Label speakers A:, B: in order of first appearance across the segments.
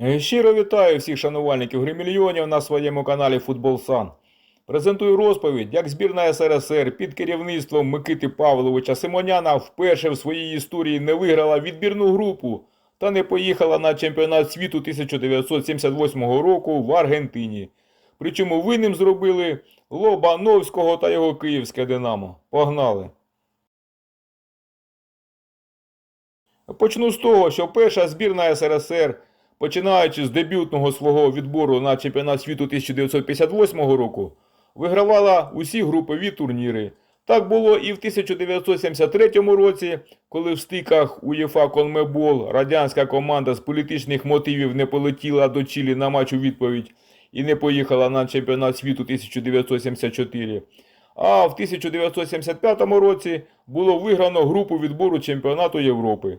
A: Е, Щиро вітаю всіх шанувальників гримільйонів на своєму каналі Футбол Сан. Презентую розповідь, як збірна СРСР під керівництвом Микити Павловича Симоняна вперше в своїй історії не виграла відбірну групу та не поїхала на чемпіонат світу 1978 року в Аргентині. Причому винним зробили Лобановського та його київське Динамо. Погнали! Почну з того, що перша збірна СРСР, починаючи з дебютного свого відбору на чемпіонат світу 1958 року, вигравала усі групові турніри. Так було і в 1973 році, коли в стиках УЄФА Конмебол радянська команда з політичних мотивів не полетіла до Чилі на матч у відповідь і не поїхала на чемпіонат світу 1974. А в 1975 році було виграно групу відбору чемпіонату Європи.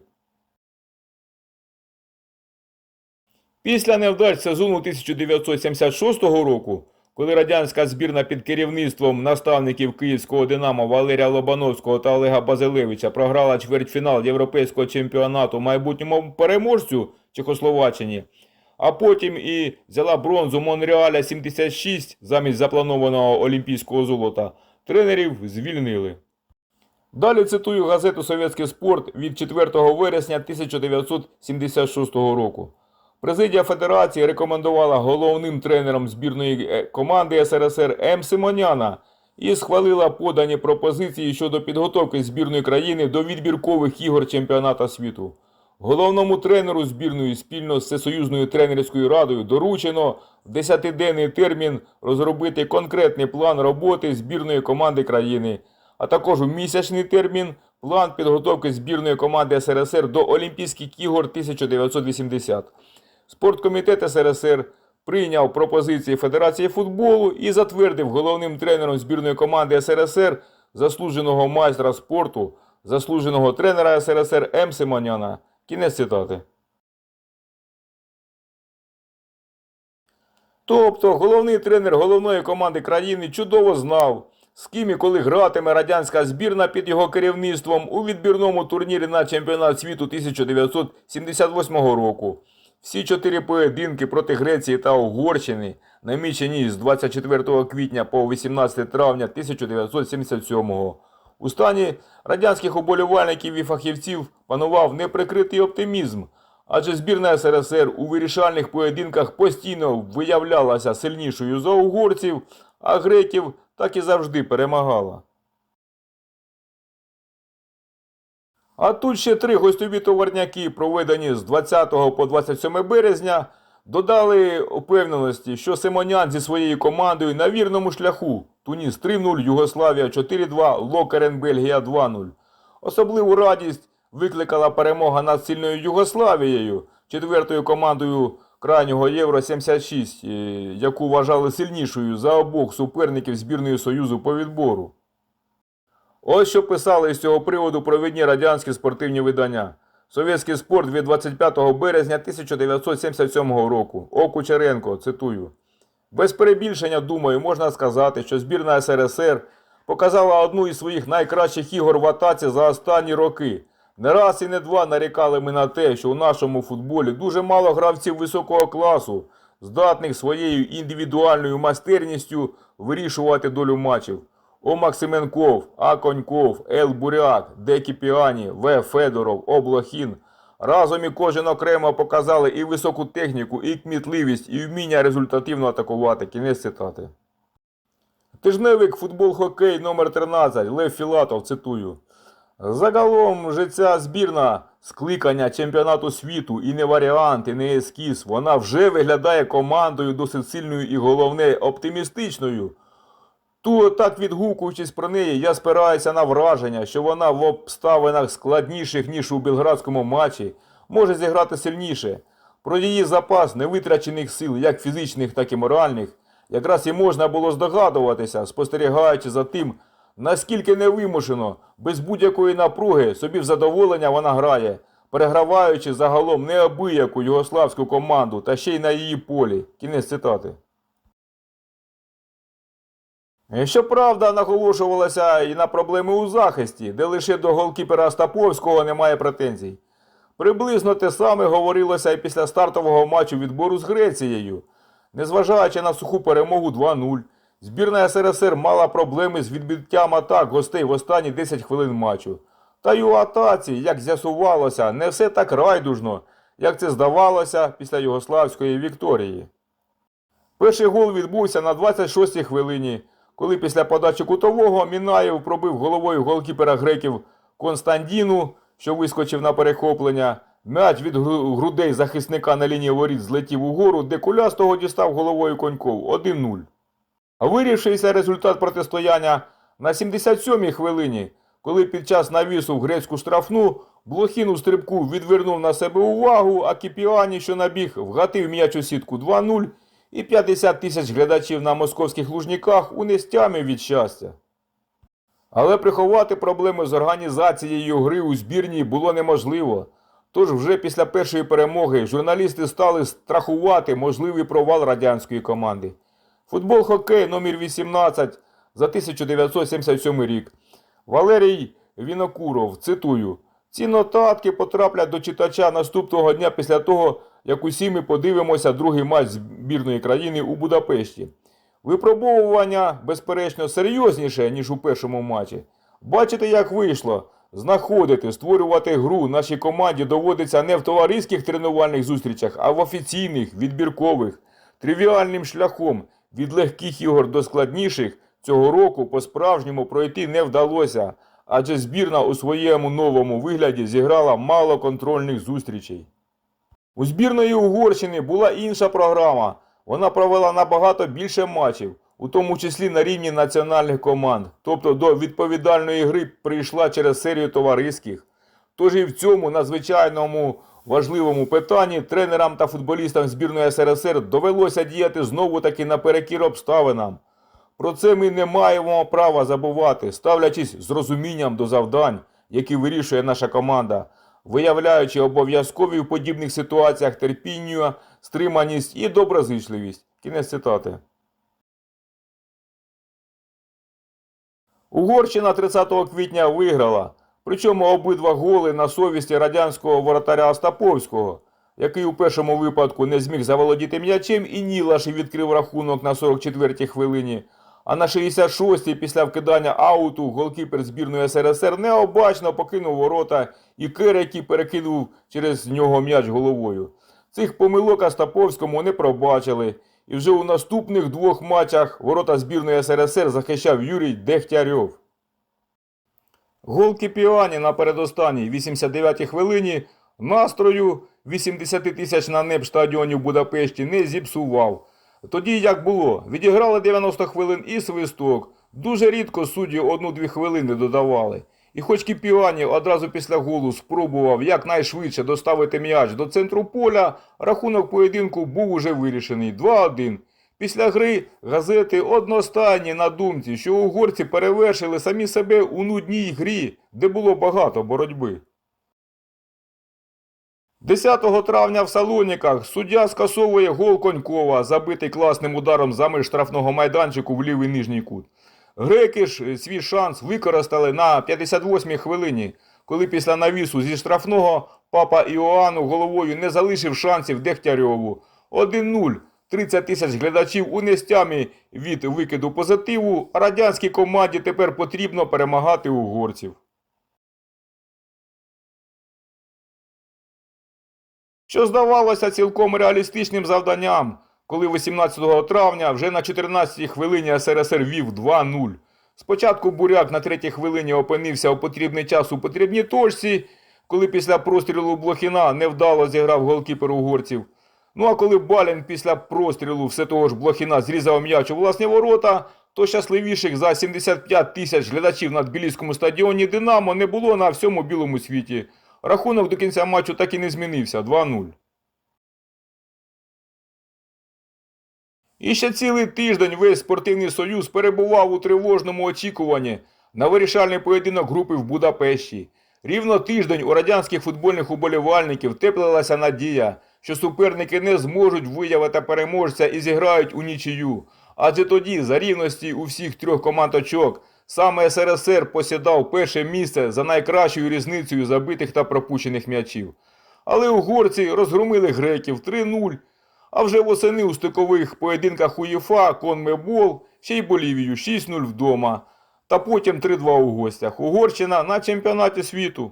A: Після невдач сезону 1976 року, коли радянська збірна під керівництвом наставників київського Динамо Валерія Лобановського та Олега Базилевича програла чвертьфінал європейського чемпіонату майбутньому переможцю Чехословаччині, а потім і взяла бронзу Монреаля 76 замість запланованого олімпійського золота, тренерів звільнили. Далі цитую газету «Совєтський спорт» від 4 вересня 1976 року. Президія Федерації рекомендувала головним тренером збірної е, команди СРСР М. Симоняна і схвалила подані пропозиції щодо підготовки збірної країни до відбіркових ігор чемпіоната світу. Головному тренеру збірної спільно з Всесоюзною тренерською радою доручено в 10-денний термін розробити конкретний план роботи збірної команди країни, а також у місячний термін план підготовки збірної команди СРСР до Олімпійських ігор 1980. Спорткомітет СРСР прийняв пропозиції Федерації футболу і затвердив головним тренером збірної команди СРСР заслуженого майстра спорту, заслуженого тренера СРСР М. Симоняна. Кінець цитати. Тобто головний тренер головної команди країни чудово знав, з ким і коли гратиме радянська збірна під його керівництвом у відбірному турнірі на чемпіонат світу 1978 року. Всі чотири поєдинки проти Греції та Угорщини, намічені з 24 квітня по 18 травня 1977-го, У стані радянських уболівальників і фахівців панував неприкритий оптимізм, адже збірна СРСР у вирішальних поєдинках постійно виявлялася сильнішою за угорців, а греків так і завжди перемагала. А тут ще три гостьові товарняки, проведені з 20 по 27 березня, додали упевненості, що Симонян зі своєю командою на вірному шляху. Туніс 3-0, Югославія 4-2, Локерен Бельгія 2-0. Особливу радість викликала перемога над сильною Югославією, четвертою командою крайнього Євро 76, е, яку вважали сильнішою за обох суперників збірної Союзу по відбору. Ось що писали з цього приводу провідні радянські спортивні видання. Совєтський спорт від 25 березня 1977 року. О. Кучеренко, цитую. Без перебільшення, думаю, можна сказати, що збірна СРСР показала одну із своїх найкращих ігор в атаці за останні роки. Не раз і не два нарікали ми на те, що у нашому футболі дуже мало гравців високого класу, здатних своєю індивідуальною майстерністю вирішувати долю матчів. О Максименков, А Коньков, Ел Буряк, Д. Кіпіані, В. Федоров, О. Блохін. Разом і кожен окремо показали і високу техніку, і кмітливість, і вміння результативно атакувати. Кінець цитати. Тижневик футбол хокей номер 13 Лев Філатов, цитую. Загалом же ця збірна скликання чемпіонату світу і не варіант, і не ескіз. Вона вже виглядає командою досить сильною і головне оптимістичною. Ту так відгукуючись про неї, я спираюся на враження, що вона в обставинах складніших, ніж у білградському матчі, може зіграти сильніше. Про її запас невитрачених сил, як фізичних, так і моральних, якраз і можна було здогадуватися, спостерігаючи за тим, наскільки невимушено, без будь-якої напруги, собі в задоволення вона грає, переграваючи загалом неабияку югославську команду та ще й на її полі. Кінець цитати. Щоправда, наголошувалося і на проблеми у захисті, де лише до голкіпера Стаповського немає претензій. Приблизно те саме говорилося і після стартового матчу відбору з Грецією. Незважаючи на суху перемогу 2-0, збірна СРСР мала проблеми з відбиттям атак гостей в останні 10 хвилин матчу. Та й у атаці, як з'ясувалося, не все так райдужно, як це здавалося після Югославської вікторії. Перший гол відбувся на 26-й хвилині, коли після подачі кутового Мінаєв пробив головою голкіпера греків Константіну, що вискочив на перехоплення. М'яч від грудей захисника на лінії воріт злетів угору, де кулястого дістав головою Коньков 1-0. А Вирішився результат протистояння на 77-й хвилині, коли під час навісу в грецьку штрафну Блохін у стрибку відвернув на себе увагу, а Кіпіані, що набіг, вгатив м'яч у сітку 2-0 і 50 тисяч глядачів на московських лужниках унестями від щастя. Але приховати проблеми з організацією гри у збірній було неможливо. Тож вже після першої перемоги журналісти стали страхувати можливий провал радянської команди. Футбол хокей номер 18 за 1977 рік. Валерій Вінокуров, цитую, ці нотатки потраплять до читача наступного дня після того, як усі ми подивимося другий матч збірної країни у Будапешті. Випробовування, безперечно, серйозніше, ніж у першому матчі. Бачите, як вийшло. Знаходити, створювати гру нашій команді доводиться не в товариських тренувальних зустрічах, а в офіційних, відбіркових, тривіальним шляхом від легких ігор до складніших цього року по-справжньому пройти не вдалося, адже збірна у своєму новому вигляді зіграла мало контрольних зустрічей. У збірної Угорщини була інша програма. Вона провела набагато більше матчів, у тому числі на рівні національних команд. Тобто до відповідальної гри прийшла через серію товариських. Тож і в цьому надзвичайному важливому питанні тренерам та футболістам збірної СРСР довелося діяти знову таки наперекір обставинам. Про це ми не маємо права забувати, ставлячись з розумінням до завдань, які вирішує наша команда, виявляючи обов'язкові в подібних ситуаціях терпіння, стриманість і доброзичливість. Кінець цитати. Угорщина 30 квітня виграла, причому обидва голи на совісті радянського воротаря Остаповського, який у першому випадку не зміг заволодіти м'ячем і Нілаш відкрив рахунок на 44-й хвилині. А на 66-й після вкидання ауту голкіпер збірної СРСР необачно покинув ворота і Керекі перекинув через нього м'яч головою. Цих помилок Остаповському не пробачили. І вже у наступних двох матчах ворота збірної СРСР захищав Юрій Дегтярьов. Гол Кіпіані на передостанній 89-й хвилині настрою 80 тисяч на НЕП стадіоні в Будапешті не зіпсував. Тоді як було, відіграли 90 хвилин і свисток. Дуже рідко судді одну-дві хвилини додавали. І хоч Кіпіані одразу після голу спробував якнайшвидше доставити м'яч до центру поля, рахунок поєдинку був уже вирішений 2-1. Після гри газети одностайні на думці, що угорці перевершили самі себе у нудній грі, де було багато боротьби. 10 травня в Салоніках суддя скасовує гол Конькова, забитий класним ударом за меж штрафного майданчику в лівий нижній кут. Греки ж свій шанс використали на 58-й хвилині, коли після навісу зі штрафного папа Іоанну головою не залишив шансів Дегтярьову. 1-0. 30 тисяч глядачів у нестямі від викиду позитиву, радянській команді тепер потрібно перемагати угорців. Що здавалося цілком реалістичним завданням, коли 18 травня вже на 14-й хвилині СРСР вів 2-0. Спочатку Буряк на третій хвилині опинився у потрібний час у потрібній точці, коли після прострілу Блохіна невдало зіграв голкіпер угорців. Ну а коли Балін після прострілу все того ж Блохіна зрізав м'яч у власні ворота, то щасливіших за 75 тисяч глядачів на Тбіліському стадіоні Динамо не було на всьому білому світі. Рахунок до кінця матчу так і не змінився 2-0. І ще цілий тиждень весь спортивний союз перебував у тривожному очікуванні на вирішальний поєдинок групи в Будапешті. Рівно тиждень у радянських футбольних уболівальників теплилася надія, що суперники не зможуть виявити переможця і зіграють у нічию. Адже тоді, за рівності у всіх трьох команд очок, саме СРСР посідав перше місце за найкращою різницею забитих та пропущених м'ячів. Але угорці розгромили греків 3-0. А вже восени у стикових поєдинках УЄФА, Конмебол, ще й Болівію 6-0 вдома. Та потім 3-2 у гостях. Угорщина на чемпіонаті світу.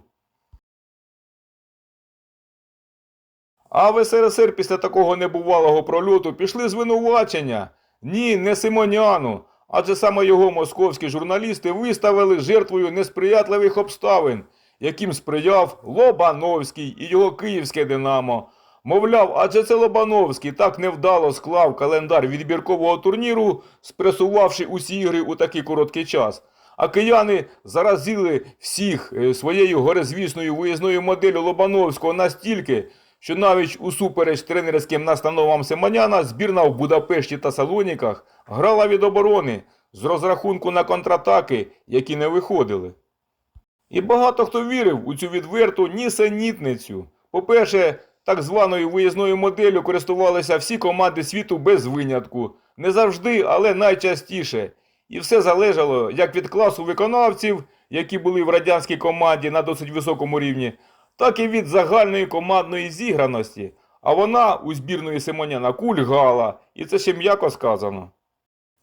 A: А в СРСР після такого небувалого прольоту пішли звинувачення. Ні, не Симоняну. Адже саме його московські журналісти виставили жертвою несприятливих обставин, яким сприяв Лобановський і його київське Динамо. Мовляв, адже це Лобановський так невдало склав календар відбіркового турніру, спресувавши усі ігри у такий короткий час. А кияни заразили всіх е, своєю горизвісною виїзною моделлю Лобановського настільки, що навіть усупереч тренерським настановам Семеняна збірна в Будапешті та Салоніках грала від оборони з розрахунку на контратаки, які не виходили. І багато хто вірив у цю відверту нісенітницю. По-перше, так званою виїзною моделлю користувалися всі команди світу без винятку. Не завжди, але найчастіше. І все залежало як від класу виконавців, які були в радянській команді на досить високому рівні, так і від загальної командної зіграності. А вона у збірної Симоняна кульгала, і це ще м'яко сказано.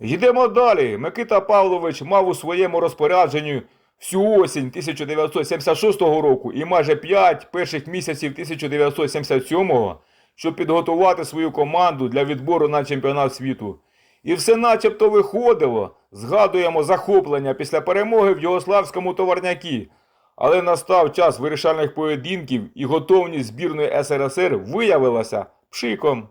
A: Йдемо далі. Микита Павлович мав у своєму розпорядженні всю осінь 1976 року і майже 5 перших місяців 1977-го, щоб підготувати свою команду для відбору на чемпіонат світу. І все начебто виходило. Згадуємо захоплення після перемоги в Югославському товарнякі. Але настав час вирішальних поєдинків і готовність збірної СРСР виявилася пшиком.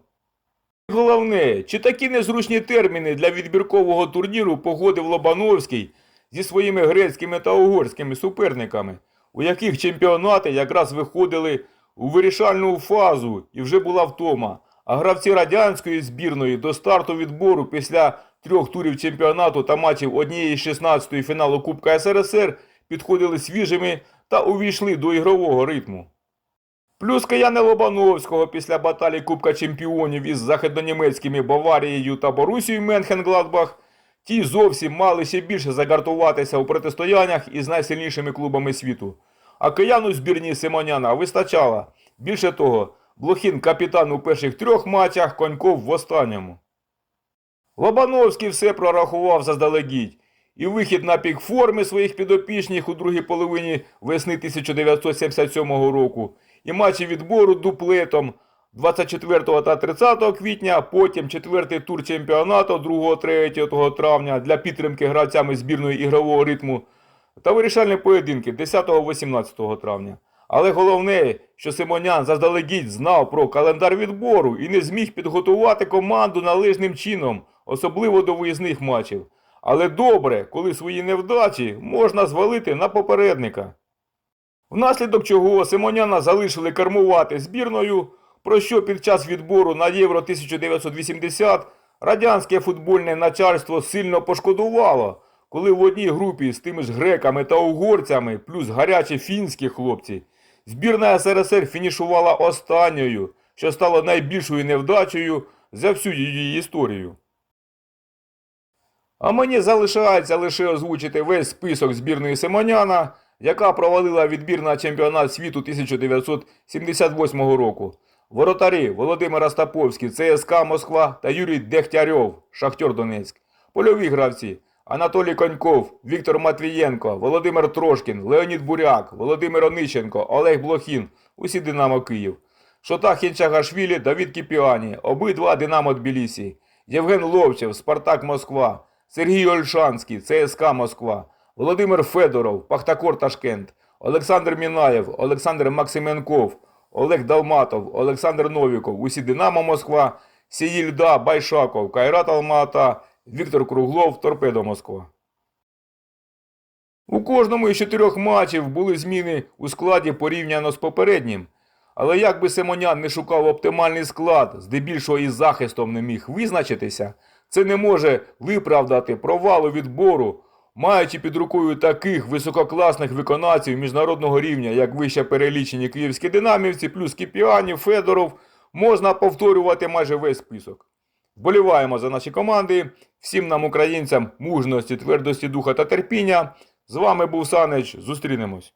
A: Головне, чи такі незручні терміни для відбіркового турніру погодив Лобановський зі своїми грецькими та угорськими суперниками, у яких чемпіонати якраз виходили у вирішальну фазу і вже була втома. А гравці радянської збірної до старту відбору після трьох турів чемпіонату та матчів однієї з 16-ї фіналу Кубка СРСР підходили свіжими та увійшли до ігрового ритму. Плюс кияни Лобановського після баталій Кубка Чемпіонів із західнонімецькими Баварією та Борусією Менхенгладбах, ті зовсім мали ще більше загартуватися у протистояннях із найсильнішими клубами світу. А кияну збірні Симоняна вистачало. Більше того, Блохін капітан у перших трьох матчах, Коньков в останньому. Лобановський все прорахував заздалегідь. І вихід на пік форми своїх підопічних у другій половині весни 1977 року, і матчі відбору дуплетом 24 та 30 квітня, потім четвертий тур чемпіонату 2-3 травня для підтримки гравцями збірної ігрового ритму та вирішальні поєдинки 10-18 травня. Але головне, що Симонян заздалегідь знав про календар відбору і не зміг підготувати команду належним чином, особливо до виїзних матчів. Але добре, коли свої невдачі можна звалити на попередника. Внаслідок чого Симоняна залишили кермувати збірною, про що під час відбору на Євро 1980 радянське футбольне начальство сильно пошкодувало, коли в одній групі з тими ж греками та угорцями, плюс гарячі фінські хлопці, збірна СРСР фінішувала останньою, що стало найбільшою невдачею за всю її історію. А мені залишається лише озвучити весь список збірної Симоняна, яка провалила відбір на чемпіонат світу 1978 року. Воротарі Володимир Остаповський, ЦСКА Москва та Юрій Дегтярьов, Шахтер Донецьк. Польові гравці Анатолій Коньков, Віктор Матвієнко, Володимир Трошкін, Леонід Буряк, Володимир Онищенко, Олег Блохін, усі Динамо Київ. Шота Хінчагашвілі, Давід Кіпіані, обидва Динамо Тбілісі, Євген Ловчев, Спартак Москва, Сергій Ольшанський, ЦСКА Москва, Володимир Федоров, Пахтакор Ташкент, Олександр Мінаєв, Олександр Максименков, Олег Далматов, Олександр Новіков, усі Динамо Москва, Сіїльда, Байшаков, Кайрат Алмата, Віктор Круглов, Торпедо Москва. У кожному із чотирьох матчів були зміни у складі порівняно з попереднім. Але як би Симонян не шукав оптимальний склад, здебільшого із захистом не міг визначитися, це не може виправдати провалу відбору, маючи під рукою таких висококласних виконавців міжнародного рівня, як вище перелічені київські динамівці, плюс Кіпіанів, Федоров, можна повторювати майже весь список. Вболіваємо за наші команди. Всім нам, українцям, мужності, твердості духа та терпіння. З вами був Санич. Зустрінемось.